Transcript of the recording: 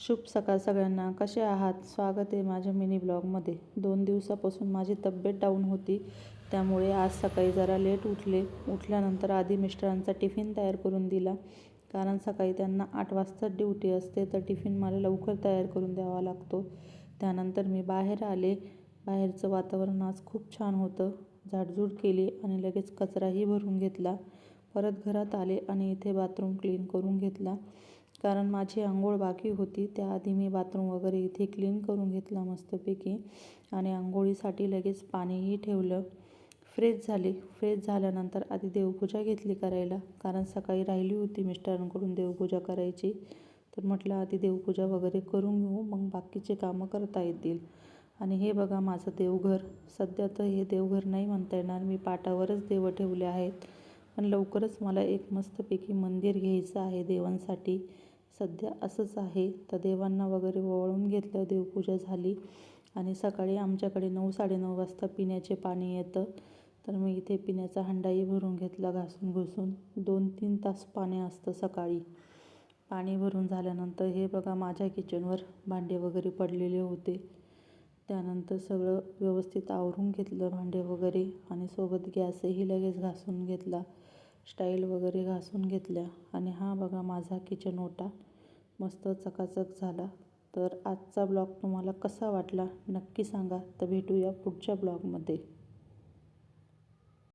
शुभ सकाळ सगळ्यांना. कसे आहात? स्वागत आहे माझ्या मिनी ब्लॉगमध्ये. दोन दिवसापासून माझी तब्येत डाऊन होती. त्यामुळे आज सकाळी जरा लेट उठले. उठल्यानंतर आधी मिस्टरांचा टिफिन तयार करून दिला. कारण सकाळी त्यांना आठ वाजता ड्युटी असते तर टिफिन मला लवकर तयार करून द्यावा लागतो. त्यानंतर मी बाहेर आले. बाहेरचं वातावरण आज खूप छान होतं. झाडझूड केली आणि लगेच कचराही भरून घेतला. परत घरात आले आणि इथे बाथरूम क्लीन करून घेतला. कारण माझी आंघोळ बाकी होती त्याआधी मी बाथरूम वगैरे इथे क्लीन करून घेतला मस्तपैकी आणि आंघोळीसाठी लगेच पाणीही ठेवलं. फ्रेश झाले. फ्रेश झाल्यानंतर आधी देवपूजा घेतली करायला कारण सकाळी राहिली होती मिस्टरांकडून देवपूजा करायची. तर म्हटलं आधी देवपूजा वगैरे करून घेऊ मग बाकीचे कामं करता येतील. आणि हे बघा माझं देवघर. सध्या तर हे देवघर नाही म्हणता येणार. मी पाटावरच देवं ठेवले आहेत. पण लवकरच मला एक मस्तपैकी मंदिर घ्यायचं आहे देवांसाठी. सध्या असंच आहे. तर देवांना वगैरे ओवाळून घेतलं देवपूजा झाली आणि सकाळी आमच्याकडे नऊ साडेनऊ वाजता पिण्याचे पाणी येतं. तर मी इथे पिण्याचा हंडाही भरून घेतला घासून घुसून. दोन तीन तास पाणी असतं सकाळी. पाणी भरून झाल्यानंतर हे बघा माझ्या किचनवर भांडे वगैरे पडलेले होते. त्यानंतर सगळं व्यवस्थित आवरून घेतलं भांडे वगैरे आणि सोबत गॅसही लगेच घासून घेतला. स्टाईल वगैरे घासून घेतल्या. आणि हा बघा माझा किचन ओटा. मस्त चकाचक झाला. तर आजचा ब्लॉग तुम्हाला कसा वाटला नक्की सांगा. तर भेटूया पुढच्या ब्लॉगमध्ये.